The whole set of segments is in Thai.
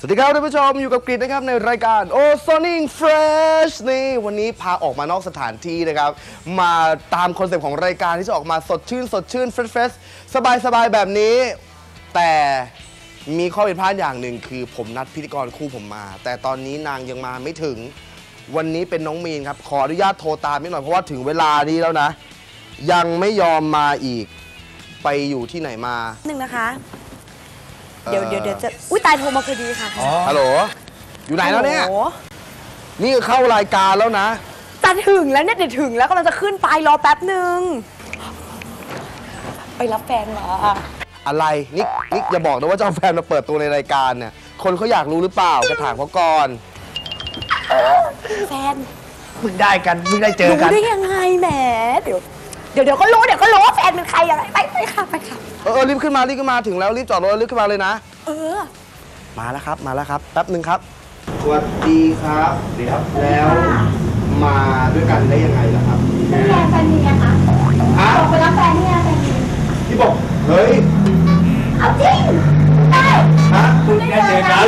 สวัสดีครับท่านผู้ชมอยู่กับกรีฑนะครับในรายการ o z o n i n g Fresh นี่วันนี้พาออกมานอกสถานที่นะครับ มาตามคอนเซปต์ของรายการที่จะออกมาสดชื่น สดชื่นเฟรชเฟรชสบายสบายแบบนี้ แต่มีข้อผิดพลาดอย่างหนึ่งคือผมนัดพิธีกรคู่ผมมา แต่ตอนนี้นางยังมาไม่ถึง วันนี้เป็นน้องมีนครับ ขออนุญาตโทรตามนิดหน่อยเพราะว่าถึงเวลานี้แล้วนะ ยังไม่ยอมมาอีกไปอยู่ที่ไหนมา หนึ่งนะคะ เดี๋ยวเดี๋ยวเดี๋ยวจะ อุ้ยตายโทรมาพอดีค่ะฮัลโหล อยู่ไหนแล้วเนี่ย โอ้โหนี่เข้ารายการแล้วนะ จะถึงแล้วเนี่ยเดี๋ยวถึงแล้วกำลังจะขึ้นไปรอแป๊บหนึ่ง ไปรับแฟนมาอะไร นิกนิกอย่าบอกนะว่าจะเอาแฟนมาเปิดตัวในรายการเนี่ย คนเขาอยากรู้หรือเปล่าจะถามเขาก่อน แฟนเพิ่งได้กันเพิ่งได้เจอรู้กัน ได้ยังไงแหมเดี๋ยวเดี๋ยวเดี๋ยวก็รู้เดี๋ยวก็รู้ว่าแฟนเป็นใครอะไรไปไปค่ะไปค่ะ เออเออรีบขึ้นมารีบขึ้นมาถึงแล้วรีบจอดรถรีบขึ้นมาเลยนะ เออ มาแล้วครับมาแล้วครับแป๊บหนึ่งครับสวัสดีครับดีครับ แล้วมาด้วยกันได้ยังไงล่ะครับแฟนแฟนมีไงคะฮะบอกไปรับแฟนเนี่ยแฟนมีที่บอกเฮ้ยเอาจริงได้ฮะเพิ่งได้เจอกัน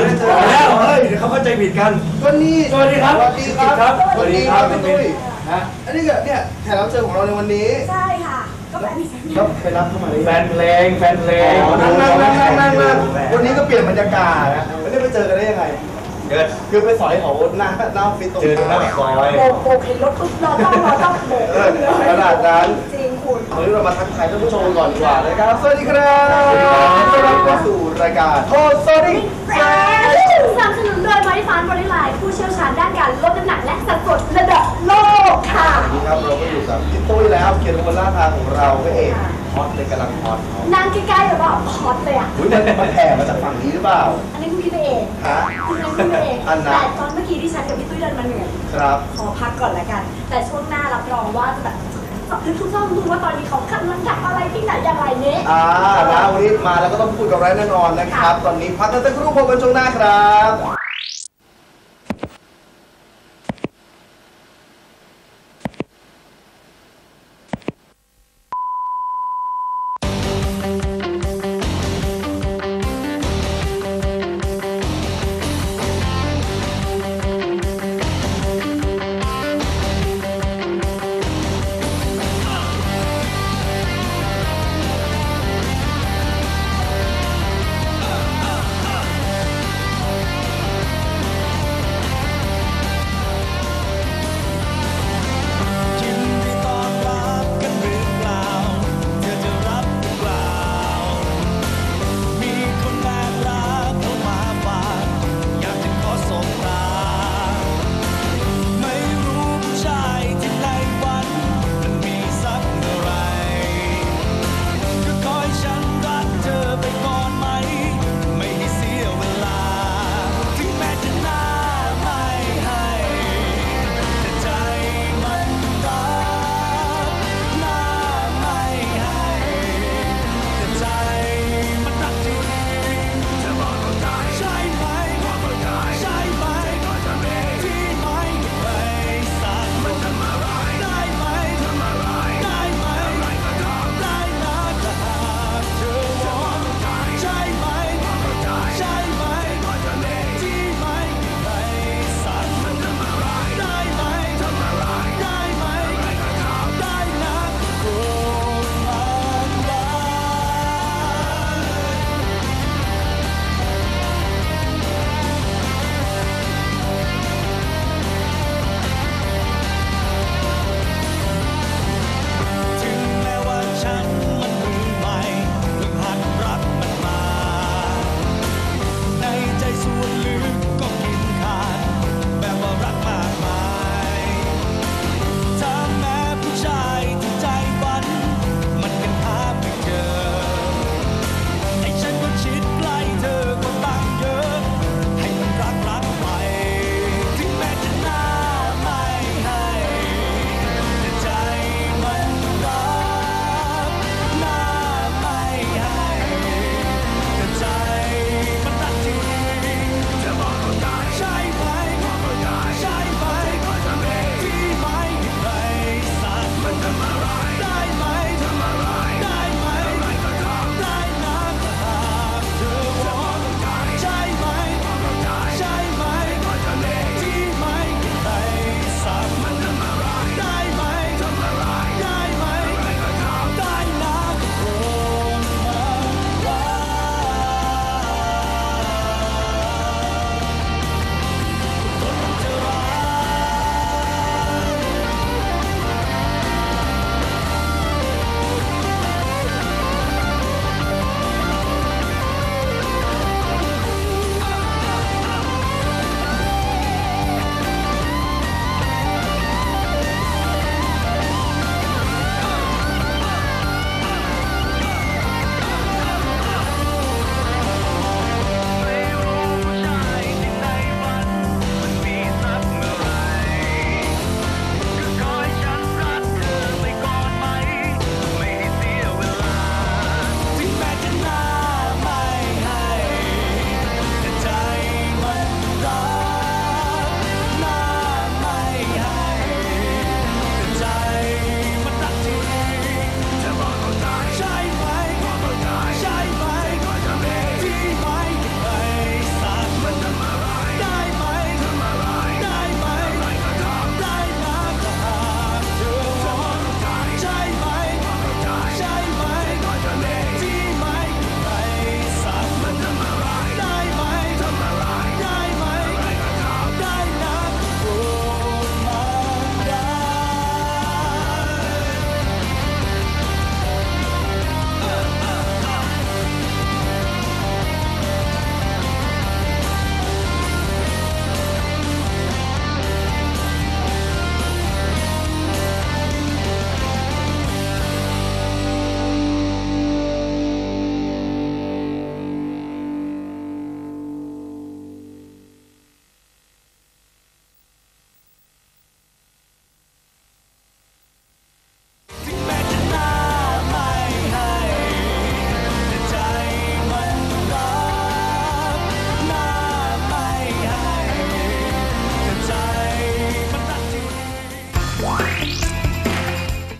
แล้วเฮ้ยเดี๋ยวเขาเข้าใจผิดกันก็นี่สวัสดีครับสวัสดีครับครับสวัสดีครับสวัพี่สดีตุ้ยฮะอันนี้ก็เนี่ยแขกรับเชิญของเราในวันนี้ใช่ค่ะก็ แฟนมีแล้วไปรับเข้ามาเลยแฟนเพลงแฟนเพลงนั่งนั่งนั่งนั่งนั่งนั่งวันนี้ก็เปลี่ยนบรรยากาศนะวันนี้ไปเจอกันได้ยังไงเกิดคือไปสอยเขาหน้าหน้าออฟฟิศตรงเจอกันหน้าซอยโบกโบกเห็นรถปุ๊บรอต้องรอต้องโบกเออขนาดนั้นจริงคุณวันนี้เรามาทักทายท่านผู้ชมก่อนดีกว่านะครับ สวัสดีครับต้อนรับเข้าสู่รายการโทษสวัสดีแฟนสนับสนุนโดยบริฟานบริไลผู้เชี่ยวชาญ ตุ้ยแล้วเกียรติคนล่าทางของเราพระเอกฮอตเลยกำลังฮอตนั่งใกล้ๆแบบว่าฮอตเลยอะอุ้ยมันมาแผ่มาจากฝั่งนี้หรือเปล่า อันนี้คุณคิดไปเองฮะคุณนั่งคิดไปเองอันนั้นแต่ตอนเมื่อกี้ที่ฉันกับพี่ตุ้ยเดินมาเหนื่อยครับ ขอพักก่อนละกัน แต่ช่วงหน้ารับรองว่าจะแบบคือทุกท่านรู้ว่าตอนนี้เขากำลังทำอะไรที่ไหนอย่างไรเนี้อ่านะวันนี้มาแล้วก็ต้องพูดกับไรแน่นอนนะครับ ตอนนี้พักกันสักครู่พบกันช่วงหน้าครับ